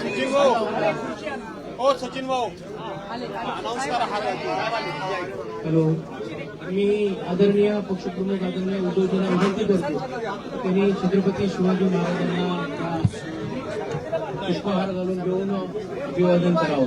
सचिन भाऊ हो सचिन भाऊ हॅलो. मी आदरणीय पक्षप्रमुख आदरणीय उद्धवजींना विनंती करतो. त्यांनी छत्रपती शिवाजी महाराजांना पुष्पहार घालून घेऊन अभिवादन करावं.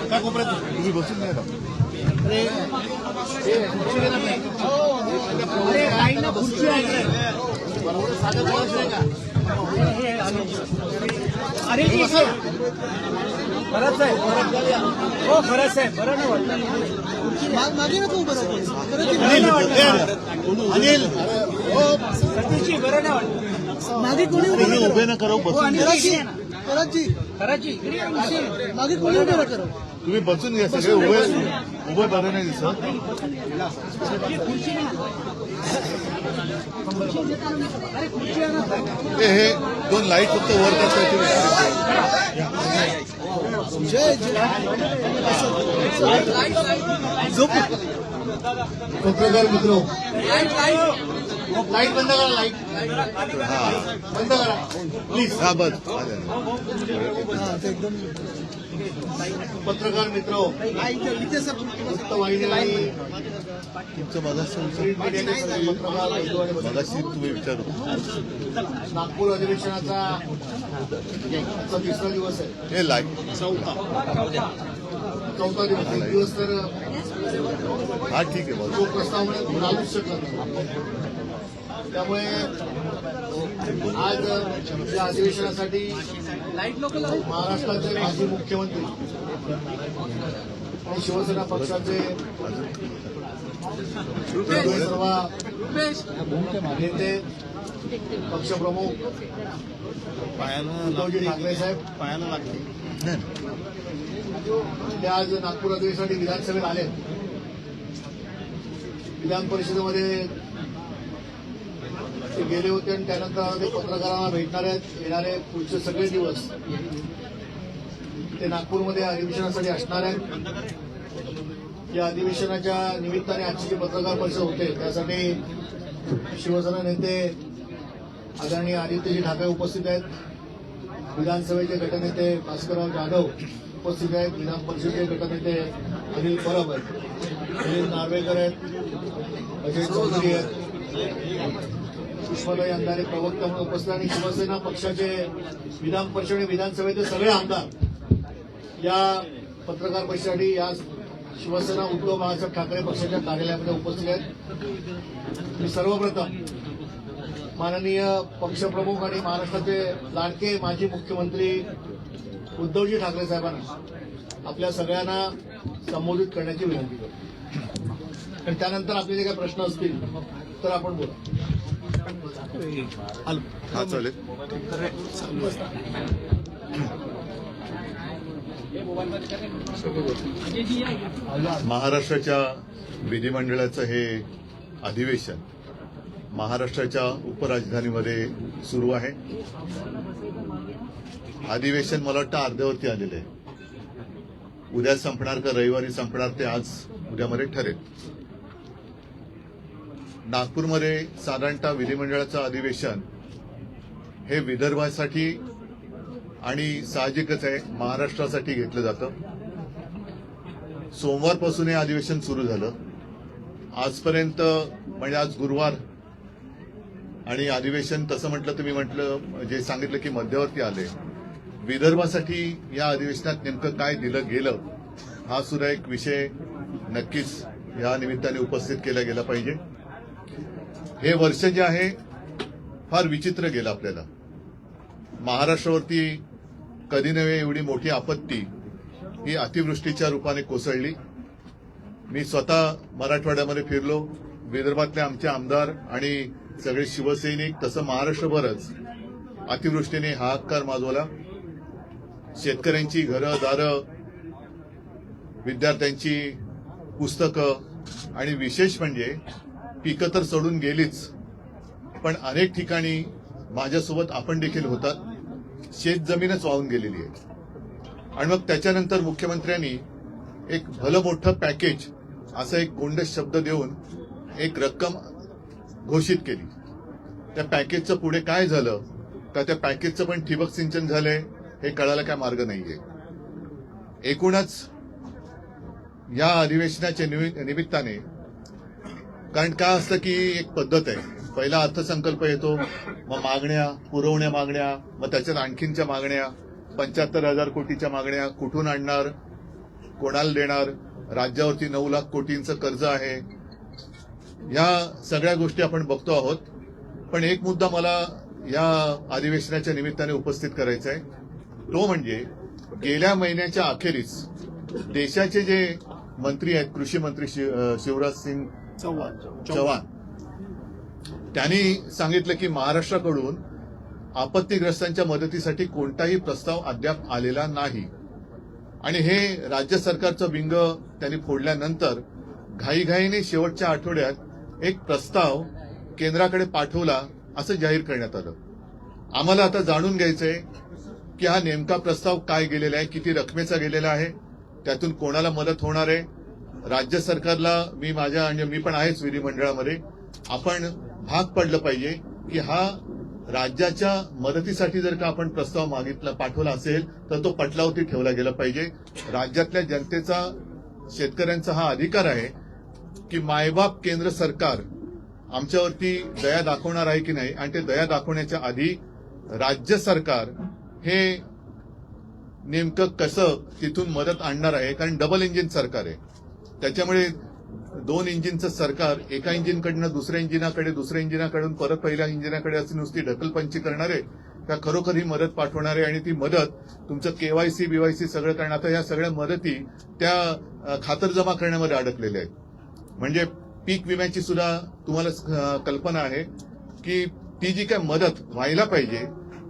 काय कोपऱ्यात तुम्ही बसून नाही का अरे जी सर खरंच आहे हो खरंच आहे बरं नाही वाटलं अनिल हो सतीशजी बरं नाही वाटलं मागे कोणी उभं उभे ना. करो बसून. कराची कराची खरंच जी मागे कोणी उभं करो तुम्ही बसून घ्या सगळे उभे उभे बरे नाही दिसत. हे दोन लाइट फक्त वर करता जय जय. पत्रकार मित्र. लाइट बंद करा लाइट. बंद करा. प्लीज. हा बस एकदम पत्रकार मित्र हा, तुमचं मगाशी तुम्ही विचारू. नागपूर अधिवेशनाचा तिसरा दिवस आहे. हे लाइट चौथा. चौथा. दिवस. एक दिवस तर हा ठीक आहे तो प्रस्तावना घालूच शकत. त्यामुळे आज या अधिवेशनासाठी महाराष्ट्राचे माजी मुख्यमंत्री आणि शिवसेना पक्षाचे सर्व नेते पक्षप्रमुख उद्धवजी ठाकरे साहेब. पायाला लागते. ते आज नागपूर अधिवेशनासाठी विधानसभेत आले विधान परिषदेमध्ये ते गेले होते आणि त्यानंतर ते पत्रकारांना भेटणार आहेत येणारे पुढचे सगळे दिवस. ते नागपूरमध्ये अधिवेशनासाठी असणार आहेत. या अधिवेशनाच्या निमित्ताने आजची जी पत्रकार परिषद होते त्यासाठी शिवसेना नेते आदरणीय आदित्यजी ठाकरे उपस्थित आहेत. विधानसभेचे गटनेते भास्करराव जाधव उपस्थित आहेत. विधान परिषदेचे गटनेते अनिल परब आहेत. अनिल नार्वेकर आहेत. अजय चौधरी आहेत. पुष्पदाई अंधारे प्रवक्ता म्हणून उपस्थित आणि शिवसेना पक्षाचे विधान परिषद आणि विधानसभेचे सगळे आमदार या पत्रकार परिषदेसाठी या शिवसेना उद्धव बाळासाहेब ठाकरे पक्षाच्या कार्यालयामध्ये उपस्थित आहेत. मी सर्वप्रथम माननीय पक्षप्रमुख आणि महाराष्ट्राचे लाडके माजी मुख्यमंत्री उद्धवजी ठाकरे साहेबांना आपल्या सगळ्यांना संबोधित करण्याची विनंती करतो. आणि त्यानंतर आपले जे काही प्रश्न असतील तर आपण बोला. हा चालेल. महाराष्ट्राच्या विधिमंडळाचं हे अधिवेशन महाराष्ट्राच्या उपराजधानीमध्ये सुरू आहे. अधिवेशन मला वाटतं अर्ध्यावरती आलेलं आहे. उद्या संपणार का रविवारी संपणार ते आज उद्यामध्ये ठरेल. नागपूरमध्ये साधारणतः विधिमंडळाचं अधिवेशन हे विदर्भासाठी आणि साहजिकच आहे महाराष्ट्रासाठी घेतलं जातं. सोमवारपासून हे अधिवेशन सुरू झालं. आजपर्यंत म्हणजे आज गुरुवार आणि अधिवेशन तसं म्हटलं तर मी म्हटलं जे सांगितलं की मध्यवर्ती आले. विदर्भासाठी या अधिवेशनात नेमकं काय दिलं गेलं हा सुद्धा एक विषय नक्कीच या निमित्ताने उपस्थित केला गेला पाहिजे. हे वर्ष जे आहे फार विचित्र गेलं आपल्याला. महाराष्ट्रावरती कधी नव्हे एवढी मोठी आपत्ती ही अतिवृष्टीच्या रूपाने कोसळली. मी स्वतः मराठवाड्यामध्ये फिरलो. विदर्भातले आमचे आमदार आणि सगळे शिवसैनिक तसं महाराष्ट्रभरच अतिवृष्टीने हाहाकार माजवला. शेतकऱ्यांची घरं दारं विद्यार्थ्यांची पुस्तकं आणि विशेष म्हणजे पिकं तर सोडून गेलीच. पण अनेक ठिकाणी माझ्यासोबत आपण देखील होतात. शेत जमीनच वाहून गेलेली आहे आणि मग त्याच्यानंतर मुख्यमंत्र्यांनी एक भलं मोठं पॅकेज असा एक गोंडस शब्द देऊन एक रक्कम घोषित केली. त्या पॅकेजचं पुढे काय झालं? का त्या पॅकेजचं पण ठिबक सिंचन झालंय? हे कळायला काय मार्ग नाहीये. एकूणच या अधिवेशनाच्या निमि- निमित्ताने कारण काय असतं की एक पद्धत आहे. पहिला अर्थसंकल्प येतो मग मागण्या पुरवण्या मागण्या मग त्याच्यात आणखीनच्या मागण्या पंच्याहत्तर हजार कोटीच्या मागण्या कुठून आणणार कोणाला देणार राज्यावरती नऊ लाख कोटींचं कर्ज आहे. या सगळ्या गोष्टी आपण बघतो आहोत. पण एक मुद्दा मला या अधिवेशनाच्या निमित्ताने उपस्थित करायचा आहे. तो म्हणजे गेल्या महिन्याच्या अखेरीस देशाचे जे मंत्री आहेत कृषी मंत्री शिवराज सिंग चव्हाण. त्यांनी सांगितलं की महाराष्ट्राकडून आपत्तीग्रस्तांच्या मदतीसाठी कोणताही प्रस्ताव अद्याप आलेला नाही. आणि हे राज्य सरकारचं बिंग त्यांनी फोडल्यानंतर घाईघाईने शेवटच्या आठवड्यात एक प्रस्ताव केंद्राकडे पाठवला असं जाहीर करण्यात आलं. आम्हाला आता जाणून घ्यायचंय की हा नेमका प्रस्ताव काय गेलेला आहे किती रकमेचा गेलेला आहे त्यातून कोणाला मदत होणार आहे राज्य सरकारला मी माझ्या आणि मी पण आहेच विधिमंडळामध्ये आपण भाग पडलं पाहिजे की हा राज्याच्या मदतीसाठी जर का आपण प्रस्ताव मागितला पाठवला असेल तर तो पटलावरती ठेवला गेला पाहिजे. राज्यातल्या जनतेचा शेतकऱ्यांचा हा अधिकार आहे की मायबाप केंद्र सरकार आमच्यावरती दया दाखवणार आहे की नाही आणि ते दया दाखवण्याच्या आधी राज्य सरकार हे नेमकं कसं तिथून मदत आणणार आहे कारण डबल इंजिन सरकार आहे. त्याच्यामुळे दोन इंजिनचं सरकार एका इंजिनकडनं दुसऱ्या इंजिनाकडे दुसऱ्या इंजिनाकडून परत पहिल्या इंजिनाकडे अशी नुसती ढकलपंची करणार आहे का खरोखर ही मदत पाठवणार आहे आणि ती मदत तुमचं केवायसी बीवायसी सगळं कारण आता या सगळ्या मदती त्या खातरजमा खातर जमा करण्यामध्ये अडकलेल्या आहेत. म्हणजे पीक विम्याची सुद्धा तुम्हाला कल्पना आहे की ती जी काय मदत व्हायला पाहिजे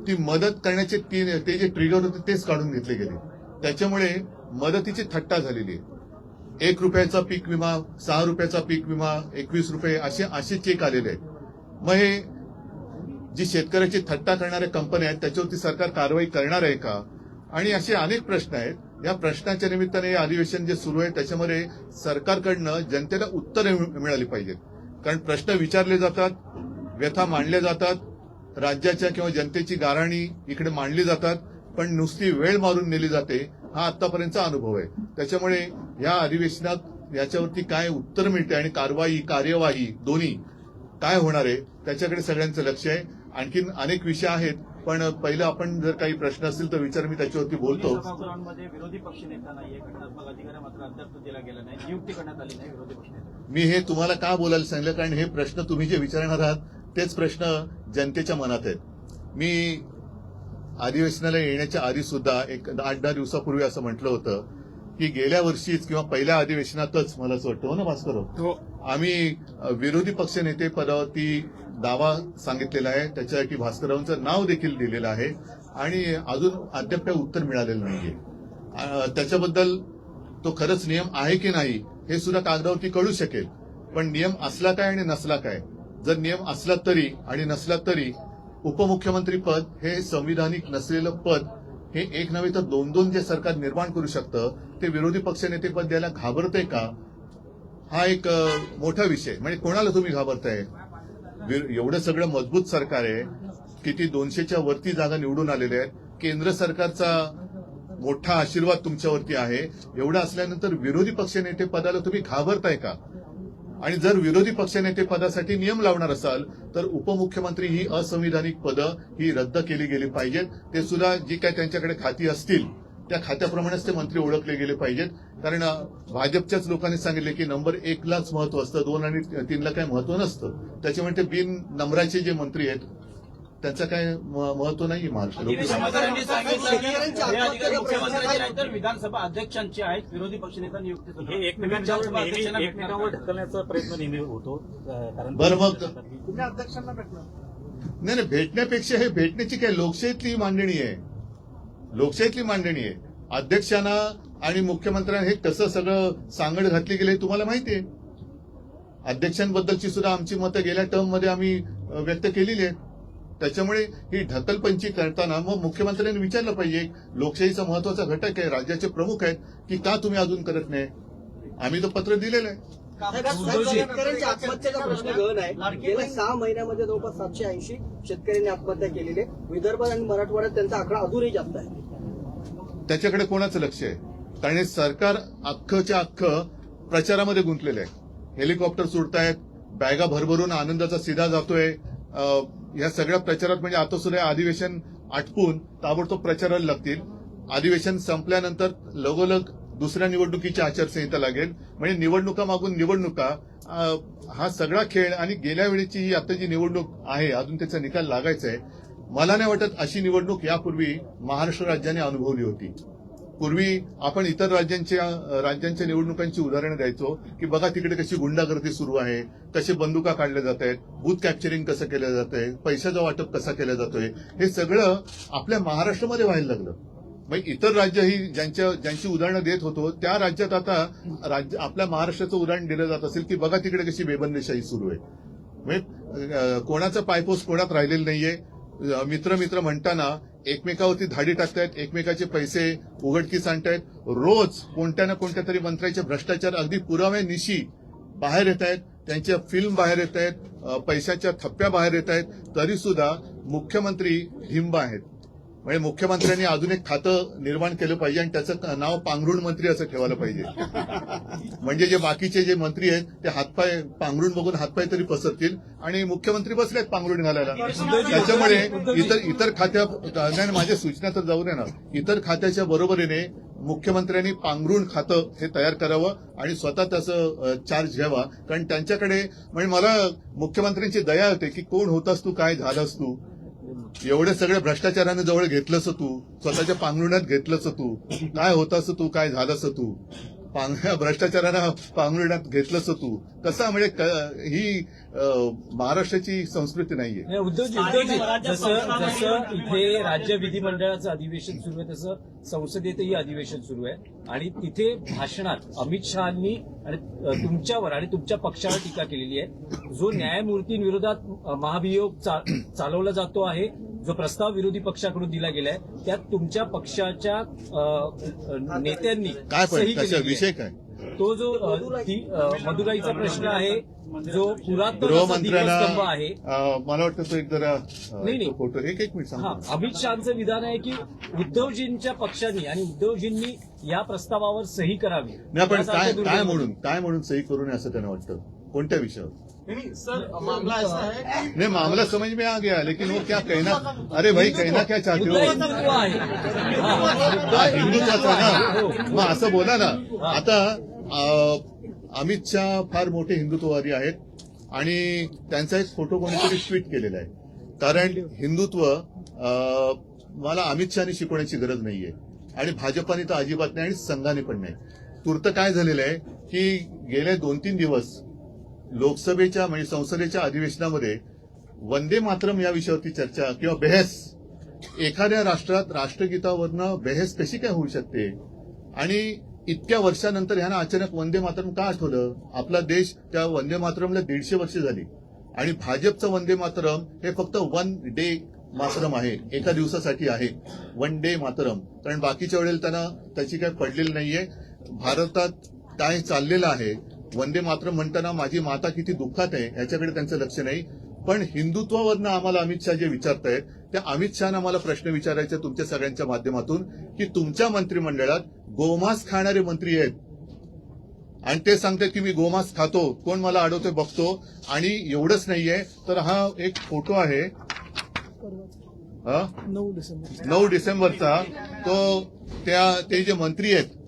ती मदत करण्याचे ते जे ट्रिगर होते तेच काढून घेतले गेले. त्याच्यामुळे मदतीची थट्टा झालेली आहे. एक रुपयाचा पीक विमा सहा रुपयाचा पीक विमा एकवीस रुपये असे असे चेक आलेले आहेत. मग हे जी शेतकऱ्याची थट्टा करणाऱ्या कंपन्या आहेत त्याच्यावरती सरकार कारवाई करणार आहे का? आणि असे अनेक प्रश्न आहेत. या प्रश्नाच्या निमित्ताने हे अधिवेशन जे सुरू आहे त्याच्यामध्ये सरकारकडनं जनतेला उत्तरे मिळाली पाहिजेत. कारण प्रश्न विचारले जातात व्यथा मांडल्या जातात राज्याच्या किंवा जनतेची गाराणी इकडे मांडली जातात पण नुसती वेळ मारून नेली जाते. हा आतापर्यंतचा अनुभव आहे. त्याच्यामुळे या अधिवेशनात याच्यावरती काय उत्तर मिळते आणि कारवाई कार्यवाही दोन्ही काय होणार आहे त्याच्याकडे सगळ्यांचं लक्ष आहे. आणखीन अनेक विषय आहेत पण पहिलं आपण जर काही प्रश्न असतील तर विचार मी त्याच्यावरती बोलतो. विरोधी पक्षनेता मी हे तुम्हाला का बोलायला सांगितलं? कारण हे प्रश्न तुम्ही जे विचारणार आहात तेच प्रश्न जनतेच्या मनात आहेत. मी अधिवेशनाला येण्याच्या आधी सुद्धा एक आठ दहा दिवसापूर्वी असं म्हटलं होतं की गेल्या वर्षीच किंवा पहिल्या अधिवेशनातच मला असं वाटतं हो ना भास्कर आम्ही अ, विरोधी पक्ष नेते पदावरती दावा सांगितलेला आहे त्याच्यासाठी भास्कररावांचं नाव देखील दिलेलं आहे आणि अजून अद्याप काही उत्तर मिळालेलं नाहीये. त्याच्याबद्दल तो खरंच नियम आहे की नाही हे सुद्धा कागदावरती कळू शकेल. पण नियम असला काय आणि नसला काय जर नियम असला तरी आणि नसला तरी उपमुख्यमंत्री पद हे संविधानिक नसलेलं पद हे एक नव्हे तर दोन दोन जे सरकार निर्माण करू शकतं ते विरोधी पक्षनेते पद द्यायला घाबरते का? हा एक मोठा विषय. म्हणजे कोणाला तुम्ही घाबरताय? एवढं सगळं मजबूत सरकार आहे किती दोनशेच्या वरती जागा निवडून आलेल्या आहेत. केंद्र सरकारचा मोठा आशीर्वाद तुमच्यावरती आहे. एवढं असल्यानंतर विरोधी पक्षनेते पदाला तुम्ही घाबरताय का? आणि जर विरोधी पक्षनेते पदासाठी नियम लावणार असाल तर उपमुख्यमंत्री ही असंविधानिक पदं ही रद्द केली गेली पाहिजेत. ते सुद्धा जी काय त्यांच्याकडे खाती असतील त्या खात्याप्रमाणेच ते मंत्री ओळखले गेले पाहिजेत. कारण भाजपच्याच लोकांनी सांगितले की नंबर एकलाच महत्त्व असतं दोन आणि तीनला काही महत्त्व नसतं. त्याच्यामुळे ते बिन नंबराचे जे मंत्री आहेत त्यांचं काय महत्त्व नाही महाराष्ट्र. हे विधानसभा अध्यक्षांचे आहेत विरोधी पक्षनेता नियुक्ती हे एकमेकांच्या विधानसभा अध्यक्षांना नेहमी भेटणार एकमेकांवर का? ढकलण्याचा प्रयत्न नेहमी होतो कारण बरं मग तुम्ही अध्यक्षांना भेटणार. नाही नाही भेटण्यापेक्षा हे भेटण्याची काय लोकशाहीतली मांडणी आहे? लोकशाहीतली मांडणी आहे. अध्यक्षांना आणि मुख्यमंत्र्यांना हे कसं सगळं सांगड घातली गेली हे तुम्हाला माहिती आहे. अध्यक्षांबद्दलची सुद्धा आमची मतं गेल्या टर्ममध्ये आम्ही व्यक्त केलेली आहेत. त्याच्यामुळे ही ढकलपंची करताना मग मुख्यमंत्र्यांनी विचारलं पाहिजे लोकशाहीचा महत्त्वाचा घटक आहे राज्याचे प्रमुख आहेत की का तुम्ही अजून करत नाही? आम्ही तर पत्र दिलेलं आहे. शेतकऱ्यांच्या आत्महत्येचा प्रश्न गहन आहे. गेल्या सहा महिन्यामध्ये जवळपास सातशे ऐंशी शेतकऱ्यांनी आत्महत्या केलेली आहे. विदर्भात आणि मराठवाड्यात त्यांचा आकडा अजूनही जास्त आहे. त्याच्याकडे कोणाचं लक्ष आहे? कारण सरकार अख्खच्या अख्खं प्रचारामध्ये गुंतलेलं आहे. हेलिकॉप्टर सुटतायत बॅगा भरभरून आनंदाचा सिधा जातोय या सगळ्या प्रचारात म्हणजे आता सुद्धा अधिवेशन आटपून ताबडतोब प्रचाराला लागतील. अधिवेशन संपल्यानंतर लगोलग दुसऱ्या निवडणुकीची आचारसंहिता लागेल. म्हणजे निवडणुका मागून निवडणुका हा सगळा खेळ आणि गेल्या वेळेची ही आता जी निवडणूक आहे अजून त्याचा निकाल लागायचा आहे मला नाही वाटत अशी निवडणूक यापूर्वी महाराष्ट्र राज्याने अनुभवली होती. पूर्वी आपण इतर राज्यांच्या राज्यांच्या निवडणुकांची उदाहरणं द्यायचो की बघा तिकडे कशी गुंडागर्दी सुरू आहे कसे बंदुका काढल्या जात आहेत बूथ कॅप्चरिंग कसं केलं जात आहे पैशाचं वाटप कसा केलं जातोय हे सगळं आपल्या महाराष्ट्रामध्ये व्हायला लागलं. मग इतर राज्य ही ज्यांच्या ज्यांची उदाहरणं देत होतो त्या राज्यात आता राज्य आपल्या महाराष्ट्राचं उदाहरण दिलं जात असेल की बघा तिकडे कशी बेबंदीशाही सुरू आहे. म्हणजे कोणाचा पायपोस कोणात राहिलेलं नाहीये मित्र मित्र म्हणताना एकमेकावरती धाडी टाकतायत एकमेकाचे पैसे उघडकीस आणतायत. रोज कोणत्या ना कोणत्या तरी मंत्र्याचे भ्रष्टाचार अगदी पुराव्यानिशी बाहेर येत आहेत त्यांच्या फिल्म बाहेर येत आहेत पैशाच्या थप्प्या बाहेर येत आहेत तरी सुद्धा मुख्यमंत्री हिंब आहेत. म्हणजे मुख्यमंत्र्यांनी अजून एक खातं निर्माण केलं पाहिजे आणि त्याचं नाव पांघरुण मंत्री असं ठेवायला पाहिजे. म्हणजे जे बाकीचे जे मंत्री आहेत ते हातपाय पांघरुण बघून हातपाय तरी पसरतील आणि मुख्यमंत्री बसलेत पांघरुण घालायला त्याच्यामुळे इतर इतर खात्या नाही माझ्या सूचना तर जाऊ ना. इतर खात्याच्या बरोबरीने मुख्यमंत्र्यांनी पांघरुण खातं हे तयार करावं आणि स्वतः त्याचं चार्ज घ्यावा. कारण त्यांच्याकडे म्हणजे मला मुख्यमंत्र्यांची दया होते की कोण होतास तू काय झालास तू एवढे सगळे भ्रष्टाचाराने जवळ घेतलंस तू स्वतःच्या पांघरुण्यात घेतलंस तू काय होतास तू काय झालंस तू? पांग- पांघरुण्यात घेतलंस तू. कसा म्हणजे ही महाराष्ट्राची संस्कृती नाहीये. उद्धवजी जसं जसं इथे राज्य विधिमंडळाचं अधिवेशन सुरू आहे तसं संसदेतही अधिवेशन सुरू आहे. आणि तिथे भाषणात अमित शहानी आणि तुमच्यावर आणि तुमच्या पक्षावर टीका केलेली आहे. जो न्यायमूर्तींविरोधात महाभियोग चा- चालवला जातो आहे जो प्रस्ताव विरोधी पक्षाकडून दिला गेलाय त्यात तुमच्या पक्षाच्या नेत्यांनी. विषय काय? तो जो मदुराईचा प्रश्न आहे जो पुरातन आहे. मला वाटतं तो एक जरा नाही, फोटो एक एक मिनिट हा अमित शहाचं विधान आहे की उद्धवजींच्या पक्षांनी आणि उद्धवजींनी या प्रस्तावावर सही करावी. काय काय. म्हणून काय म्हणून सही करू नये असं त्यांना वाटतं? कोणत्या विषयावर? सर मामला ऐसा है कि नहीं मामला समझ में आ गया लेकिन वो क्या कहना अरे भाई कहना क्या चाहते हो? आहे हा, हा, हो. ना? मग असं बोला ना. आता अं, अमित शहा फार मोठे हिंदुत्ववादी आहेत आणि त्यांचा एक फोटो कोणीतरी ट्विट केलेला आहे. कारण हिंदुत्व अं, मला अमित शहानी शिकवण्याची गरज नाहीये आणि भाजपाने तर अजिबात नाही आणि संघाने पण नाही. तूर्त काय झालेलं आहे की गेले दोन तीन दिवस लोकसभेच्या म्हणजे संसदेच्या अधिवेशनामध्ये वंदे मातरम या विषयावरती चर्चा किंवा बेहस एखाद्या राष्ट्रात राष्ट्रगीतावरनं बेहस कशी काय होऊ शकते? आणि इतक्या वर्षानंतर ह्यांना अचानक वंदे मातरम का आठवलं? आपला देश त्या वंदे मातरमला दीडशे वर्ष झाली. आणि भाजपचं वंदे मातरम हे फक्त वन डे मातरम आहे एका दिवसासाठी आहे. वन डे मातरम. कारण बाकीच्या वेळेला त्यांना त्याची काही पडलेली नाहीये. भारतात काय चाललेलं आहे वंदे मातरम म्हणताना माझी माता किती दुःखात आहे याच्याकडे त्यांचं लक्ष नाही. पण हिंदुत्वावरनं आम्हाला अमित शहा जे विचारतायत त्या अमित शहानं आम्हाला प्रश्न विचारायचे तुमच्या सगळ्यांच्या माध्यमातून की तुमच्या मंत्रिमंडळात गोमांस खाणारे मंत्री आहेत. आणि ते सांगतात की मी गोमांस खातो कोण मला अडवतोय बघतो आणि एवढंच नाहीये. तर हा एक फोटो आहे. नऊ डिसेंबर नऊ डिसेंबरचा. तो त्या ते जे मंत्री आहेत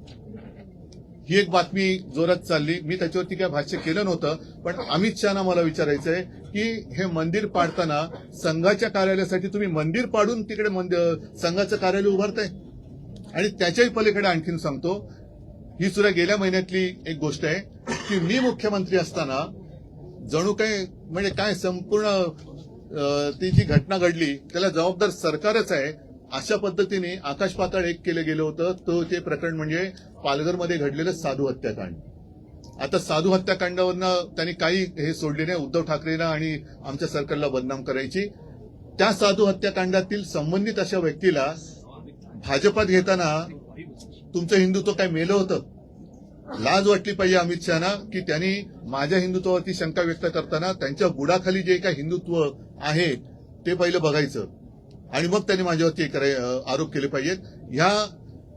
ही एक बातमी जोरात चालली. मी त्याच्यावरती काय भाष्य केलं नव्हतं पण अमित शहाना मला विचारायचंय की हे मंदिर पाडताना संघाच्या कार्यालयासाठी तुम्ही मंदिर पाडून तिकडे मंद- संघाचं कार्यालय उभारताय? आणि त्याच्याही पलीकडे आणखीन सांगतो ही सुद्धा गेल्या महिन्यातली एक गोष्ट आहे की मी मुख्यमंत्री असताना जणू काय म्हणजे काय संपूर्ण ती जी घटना घडली त्याला जबाबदार सरकारच आहे. अशा पद्धतीने आकाश पाताळ एक केलं गेलं होतं. तो ते प्रकरण म्हणजे पालघरमध्ये घडलेलं साधू हत्याकांड. आता साधू हत्याकांडावरनं त्यांनी काही हे सोडले नाही. उद्धव ठाकरेंना आणि आमच्या सरकारला बदनाम करायची. त्या साधू हत्याकांडातील संबंधित अशा व्यक्तीला भाजपात घेताना तुमचं हिंदुत्व काय मेलं होतं? लाज वाटली पाहिजे अमित शहाना की त्यांनी माझ्या हिंदुत्वावरती शंका व्यक्त करताना त्यांच्या बुडाखाली जे काही हिंदुत्व आहे ते पहिलं बघायचं. आणि मग त्यांनी माझ्यावरती आरोप केले पाहिजेत. ह्या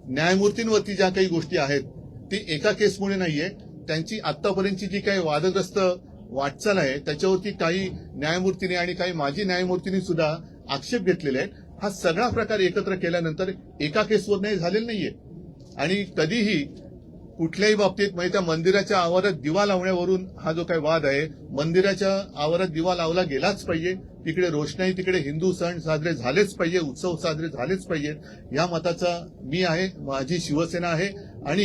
न्यायमूर्तींवरती ज्या काही गोष्टी आहेत ती एका केसमुळे नाहीये. त्यांची आतापर्यंतची जी काही वादग्रस्त वाटचाल आहे त्याच्यावरती काही न्यायमूर्तीने आणि काही माजी न्यायमूर्तींनी सुद्धा आक्षेप घेतलेले आहेत. हा सगळा प्रकार एकत्र केल्यानंतर एका केसवर नाही झालेला नाहीये. आणि कधीही कुठल्याही बाबतीत म्हणजे त्या मंदिराच्या आवारात दिवा लावण्यावरून हा जो काही वाद आहे मंदिराच्या आवारात दिवा लावला गेलाच पाहिजे. तिकडे रोषणाई तिकडे हिंदू सण साजरे झालेच पाहिजे उत्सव साजरे झालेच पाहिजेत या मताचा मी आहे माझी शिवसेना आहे आणि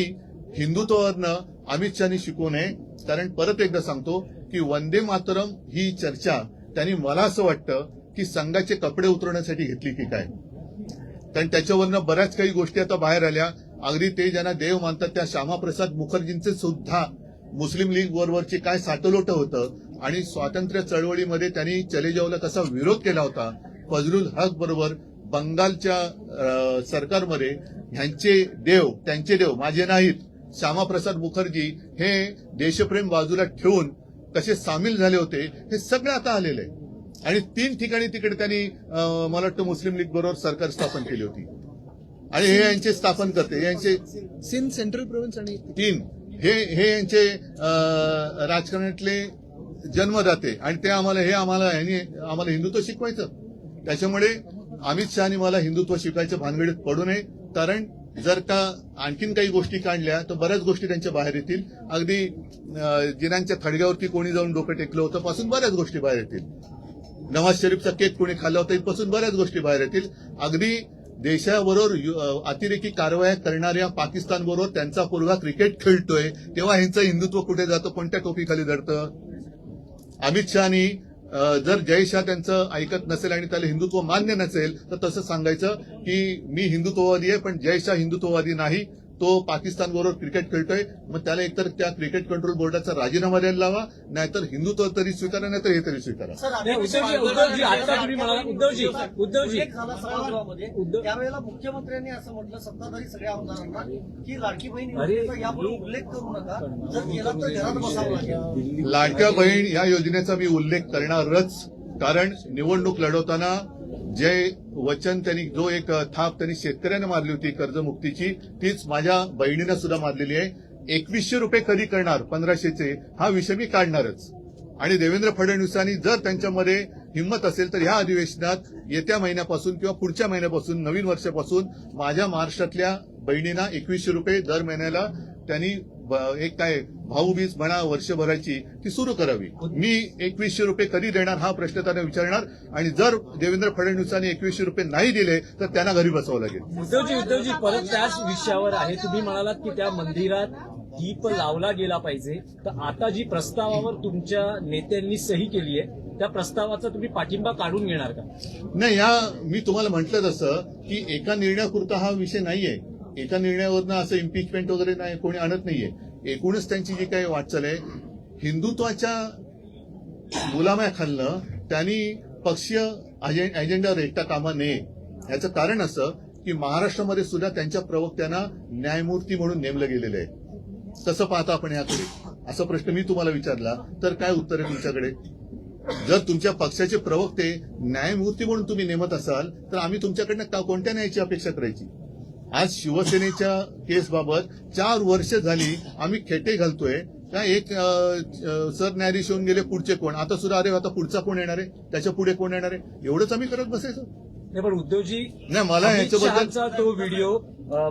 हिंदुत्वावरनं अमित शहानी शिकवू नये. कारण परत एकदा सांगतो की वंदे मातरम ही चर्चा त्यांनी मला असं वाटतं की संघाचे कपडे उतरवण्यासाठी घेतली की काय. कारण त्याच्यावरनं बऱ्याच काही गोष्टी आता बाहेर आल्या. अगदी ते ज्यांना देव मानतात त्या श्यामाप्रसाद मुखर्जींचे सुद्धा मुस्लिम लीग बरोबरचे काय साटलोट होतं आणि स्वातंत्र्य चळवळीमध्ये त्यांनी चले जाऊला कसा विरोध केला होता फजलुल हक बरोबर बंगालच्या अं, सरकारमध्ये ह्यांचे देव त्यांचे देव माझे नाहीत श्यामाप्रसाद मुखर्जी हे देशप्रेम बाजूला ठेवून कसे सामील झाले होते हे सगळं आता आलेलं आहे. आणि तीन ठिकाणी तिकडे त्यांनी मला वाटतं मुस्लिम लीग बरोबर सरकार स्थापन केली होती. आणि हे यांचे स्थापन करते. यांचे सिंध सेंट्रल प्रोव्हिन्स आणि तीन. हे हे यांचे राजकारणातले जन्मदाते. आणि ते आम्हाला हे आम्हाला यांनी आम्हाला हिंदुत्व शिकवायचं. त्याच्यामुळे अमित शहानी मला हिंदुत्व शिकायचं भानगडीत पडू नये. कारण जर का आणखीन काही गोष्टी काढल्या तर बऱ्याच गोष्टी त्यांच्या बाहेर येतील. अगदी जिनांच्या थडग्यावरती कोणी जाऊन डोकं टेकलं होतं पासून बऱ्याच गोष्टी बाहेर येतील. नवाज शरीफचा केक कोणी खाल्ला होता इथपासून बऱ्याच गोष्टी बाहेर येतील. अगदी देशाबरोबर यु- अतिरेकी कारवाया करणाऱ्या पाकिस्तानबरोबर त्यांचा पोरगा क्रिकेट खेळतोय तेव्हा ह्यांचं हिंदुत्व कुठे जातं? कोणत्या टोपीखाली धरतं अमित शहानी जर जय शाह त्यांचं ऐकत नसेल आणि त्याला हिंदुत्व मान्य नसेल तर तसं सांगायचं की मी हिंदुत्ववादी आहे पण जय शाह हिंदुत्ववादी नाही. तो पाकिस्तान बरोबर क्रिकेट खेळतोय मग त्याला एकतर त्या क्रिकेट कंट्रोल बोर्डाचा राजीनामा द्यायला लावा नाहीतर हिंदुत्व तरी स्वीकारा नाहीतर हे तरी स्वीकारा. नाही, उद्धवजी उद्धवजी त्यावेळेला मुख्यमंत्र्यांनी असं म्हटलं सत्ताधारी सगळ्या आमदारांना की लाडकी बहीण यापुढे उल्लेख करू नका. जर केला तर घरात बसावं लागेल. लाडक्या बहीण या योजनेचा मी उल्लेख करणारच कारण निवडणूक लढवताना जे वचन त्यांनी जो एक थाप त्यांनी शेतकऱ्यांना मारली होती कर्जमुक्तीची तीच माझ्या बहिणीनं सुद्धा मारलेली आहे. एकवीसशे रुपये कधी करणार पंधराशेचे हा विषय मी काढणारच. आणि देवेंद्र फडणवीसांनी जर त्यांच्यामध्ये हिंमत असेल तर ह्या अधिवेशनात येत्या महिन्यापासून किंवा पुढच्या महिन्यापासून नवीन वर्षापासून माझ्या महाराष्ट्रातल्या बहिणींना एकवीसशे रुपये दर महिन्याला त्यांनी एक काय भाऊबीज म्हणा वर्षभराची ती सुरू करावी. मी एकवीसशे रुपये कधी देणार हा प्रश्न त्यांना विचारणार. आणि जर देवेंद्र फडणवीसांनी एकवीसशे रुपये नाही दिले तर त्यांना घरी बसवावं लागेल. उद्धवजी उद्धवजी परत त्याच विषयावर आहे. तुम्ही म्हणालात की त्या मंदिरात दीप लावला गेला पाहिजे. तर आता जी प्रस्तावावर तुमच्या नेत्यांनी सही केली आहे त्या प्रस्तावाचा तुम्ही पाठिंबा काढून घेणार का? नाही या मी तुम्हाला म्हटलं तसं की एका निर्णयापुरता हा विषय नाहीये. एका निर्णयावरनं असं इम्पिचमेंट वगैरे नाही कोणी आणत नाहीये. एकूणच त्यांची जी काही वाटचाल आहे हिंदुत्वाच्या गुलाम्याखालनं त्यांनी पक्षीय एजेंडा अजेंडा रेटता कामा नये. याचं कारण असं की महाराष्ट्रामध्ये सुद्धा त्यांच्या प्रवक्त्यांना न्यायमूर्ती म्हणून नेमलं गेलेलं आहे. कसं पाहता आपण याकडे. असा प्रश्न मी तुम्हाला विचारला तर काय उत्तर आहे तुमच्याकडे? जर तुमच्या पक्षाचे प्रवक्ते न्यायमूर्ती म्हणून तुम्ही नेमत असाल तर आम्ही तुमच्याकडनं कोणत्या न्यायाची अपेक्षा करायची? आज शिवसेनेच्या केसबाबत चार वर्ष झाली आम्ही खेटे घालतोय. का एक सरन्यायाधीश येऊन गेले पुढचे कोण? आता सुद्धा अरे आता पुढचा कोण येणार आहे? त्याच्या पुढे कोण येणार आहे? एवढंच आम्ही करत बसायचं नाही पण उद्धवजी नाही मला शहाचा तो व्हिडिओ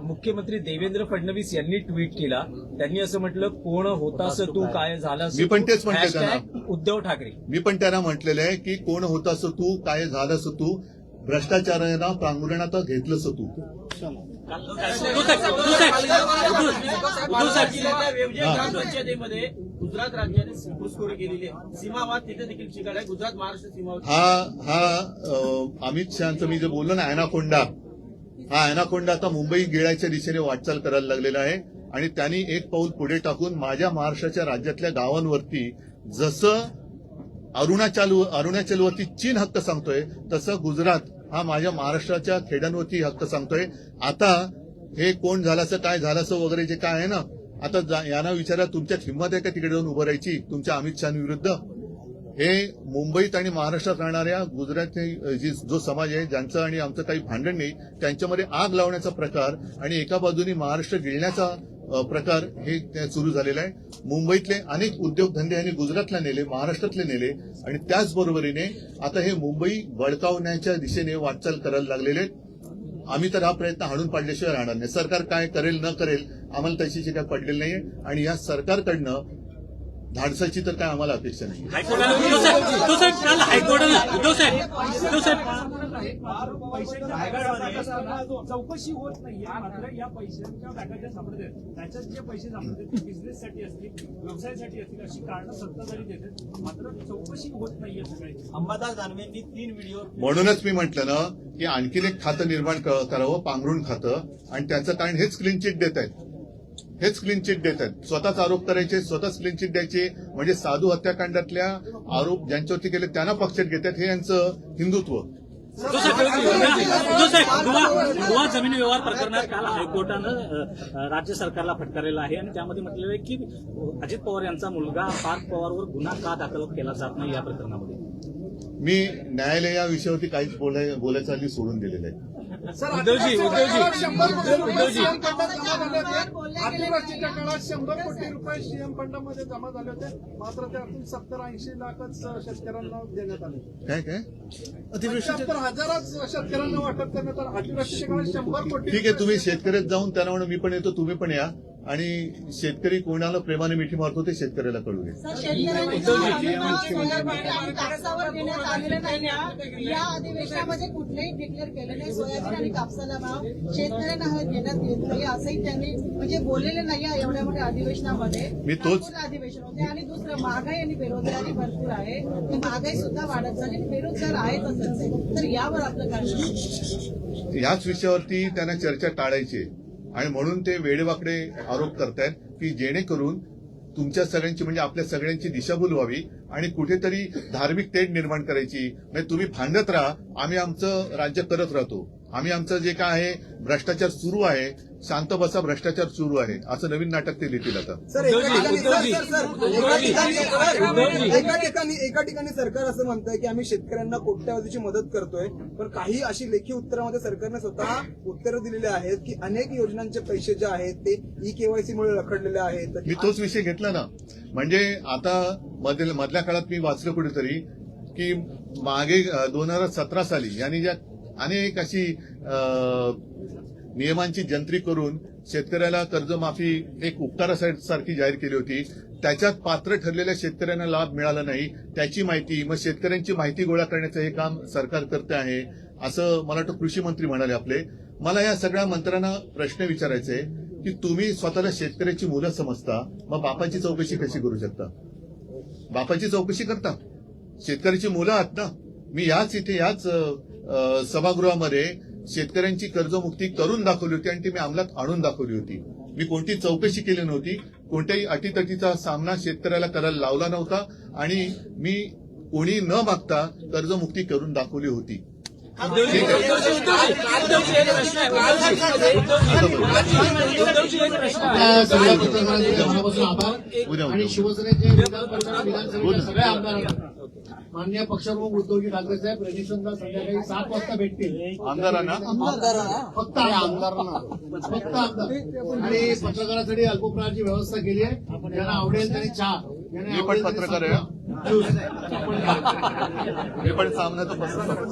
मुख्यमंत्री देवेंद्र फडणवीस यांनी ट्विट केला. त्यांनी असं म्हटलं कोण होतास तू? काय झालं मी पण तेच म्हणते त्यांना. उद्धव ठाकरे. मी पण त्यांना म्हटलेलं आहे की कोण होतास तू? काय झालंस तू? भ्रष्टाचारांना पांघरुणात घेतलंस तू. गुजरात राज्याने घुसखोरी केलेली आहे सीमावाद तिथे देखील गुजरात महाराष्ट्र सीमावाद हा हा अमित शहाचं मी जे बोललो ना अॅनाकोंडा. हा अॅनाकोंडा आता मुंबई गिळायच्या दिशेने वाटचाल करायला लागलेला आहे. आणि त्यांनी एक पाऊल पुढे टाकून माझ्या महाराष्ट्राच्या राज्यातल्या गावांवरती जसं अरुणाचल अरुणाचलवरती चीन हक्क सांगतोय तसं गुजरात हा माझ्या महाराष्ट्राच्या खेड्यांवरती हक्क सांगतोय. आता हे कोण झालाचं काय झालाचं वगैरे जे काय आहे ना आता जा- यांना विचारा तुमच्यात हिंमत आहे का तिकडे जाऊन उभं राहायची? तुमच्या अमित शहाविरुद्ध? हे मुंबईत आणि महाराष्ट्रात राहणाऱ्या गुजराती जी जो समाज आहे ज्यांचं आणि आमचं काही भांडण नाही त्यांच्यामध्ये आग लावण्याचा प्रकार आणि एका बाजूने महाराष्ट्र गिळण्याचा प्रकार हे सुरू झालेला आहे. मुंबईतले अनेक उद्योगधंदे यांनी गुजरातला नेले महाराष्ट्रातले नेले आणि त्याचबरोबरीने आता हे मुंबई बळकावण्याच्या दिशेने वाटचाल करायला लागलेले आहेत. आम्ही तर हा प्रयत्न हाणून पाडल्याशिवाय राहणार नाही. सरकार काय करेल न करेल आम्हाला त्याची काय पडलेली नाहीये. आणि या सरकारकडनं धाडसाची तर काय आम्हाला अपेक्षा नाही. चौकशी होत नाही मात्र या पैशांच्या सापडत आहेत. त्याच्यात जे पैसे बिझनेससाठी असतील व्यवसायासाठी असतील अशी कारणं सत्ताधारी देतात. मात्र चौकशी होत नाहीये सगळ्याची. अंबादास दानवेंनी तीन व्हिडिओ म्हणूनच मी म्हटलं ना की आणखीन एक खातं निर्माण करावं पांघरुण खातं. आणि त्याचं कारण हेच क्लीन चिट देत आहेत हेच क्लीन चिट देत आहेत स्वतःच आरोप करायचे स्वतःच क्लीन चिट द्यायचे. म्हणजे साधू हत्याकांडातल्या आरोप ज्यांच्यावरती केले त्यांना पक्षात घेतात हे यांचं हिंदुत्व. गोवा जमीन व्यवहार प्रकरणात काल हायकोर्टानं राज्य सरकारला फटकारलेलं आहे. आणि त्यामध्ये म्हटलेलं आहे की अजित पवार यांचा मुलगा पार्थ पवारवर गुन्हा का दाखल केला जात नाही या प्रकरणामध्ये? मी न्यायालय या विषयावरती काहीच बोलाय बोलायचं हल्ली सोडून दिलेलं आहे. उद्धवजी उद्धवजी उद्धवजी आदिवासीच्या काळात शंभर कोटी रुपये सीएम फंडामध्ये जमा झाले होते. मात्र त्यातून सत्तर ऐंशी लाखच शेतकऱ्यांना देण्यात आले. काय काय? पंच्याहत्तर हजारच शेतकऱ्यांना वाटप करण्यात आलं. आदिवासीच्या काळात शंभर कोटी ठीक आहे तुम्ही शेतकऱ्यात जाऊन त्यांना म्हणून मी पण येतो तुम्ही पण या. आणि शेतकरी कोणाला प्रेमाने मिठी मारतो ते शेतकऱ्याला कळू दे. आलेलं नाही. या अधिवेशनामध्ये कुठलेही डिक्लेअर केले नाही. सोयाबीन आणि कापसाला भाव शेतकऱ्यांना हा देण्यात येत नाही असंही त्यांनी म्हणजे बोललेले नाही या एवढ्या मोठ्या अधिवेशनामध्ये. मी तोच- अधिवेशन होते आणि दुसरं महागाई आणि बेरोजगारी भरपूर आहे. ती महागाई सुद्धा वाढत चालली आणि बेरोजगार आहे तसंच आहे. तर यावर आपलं काय? ह्याच विषयावरती त्यांना चर्चा टाळायची आहे. आणि म्हणून ते वेडेवाकडे आरोप करतायत की जेणेकरून तुमच्या सगळ्यांची म्हणजे आपल्या सगळ्यांची दिशाभूल व्हावी आणि कुठेतरी धार्मिक तेढ निर्माण करायची. म्हणजे तुम्ही भांडत राहा आम्ही आमचं राज्य करत राहतो. आम्ही आमचं जे काय आहे भ्रष्टाचार सुरू आहे शांत बसा भ्रष्टाचार सुरू आहे असं नवीन नाटक ते लिहितील आता. सर एका उद्धवजी, ठिकाणी एका ठिकाणी- सरकार असं म्हणतंय की आम्ही शेतकऱ्यांना कोट्यावधीची मदत करतोय पण काही अशी लेखी उत्तरामध्ये सरकारने स्वतः उत्तरं दिलेली आहेत की अनेक योजनांचे पैसे जे आहेत ते ई केवायसी मुळे रखडलेले आहेत. मी तोच विषय घेतला ना. म्हणजे आता मधील मधल्या काळात मी वाचलं कुठेतरी की मागे दोन हजार सतरा साली यांनी ज्या अनेक अशी नियमांची जंत्री करून शेतकऱ्याला कर्जमाफी एक उपकारासारखी जाहीर केली होती. त्याच्यात पात्र ठरलेल्या शेतकऱ्यांना लाभ मिळाला नाही. त्याची माहिती मग शेतकऱ्यांची माहिती गोळा करण्याचं हे काम सरकार करते आहे असं मला वाटतं कृषी मंत्री म्हणाले आपले. मला या सगळ्या मंत्र्यांना प्रश्न विचारायचे की तुम्ही स्वतःला शेतकऱ्याची मुलं समजता मग बापाची चौकशी कशी करू शकता? बापाची चौकशी करता? शेतकऱ्याची मुलं आहात ना? मी याच इथे याच सभागृहामध्ये शेतकऱ्यांची कर्जमुक्ती करून दाखवली होती आणि ती मी अंमलात आणून दाखवली होती. मी कोणती चौकशी केली नव्हती. कोणत्याही अटीतटीचा सामना शेतकऱ्याला करायला लावला नव्हता आणि मी कोणी न मागता कर्जमुक्ती करून दाखवली होती. उद्या, मान्य पक्षप्रमुख उद्धवजी ठाकरे साहेब रजिस्ट्रेशनला संध्याकाळी सात वाजता भेटतील. आमदारांना फक्त आमदारांना फक्त आमदार आणि पत्रकारासाठी अल्पप्रकारची व्यवस्था केली आहे. ज्यांना आवडेल त्यांनी चहा. मी पण पत्रकार आहे. मी पण सामन्याचं पत्रकार आहे.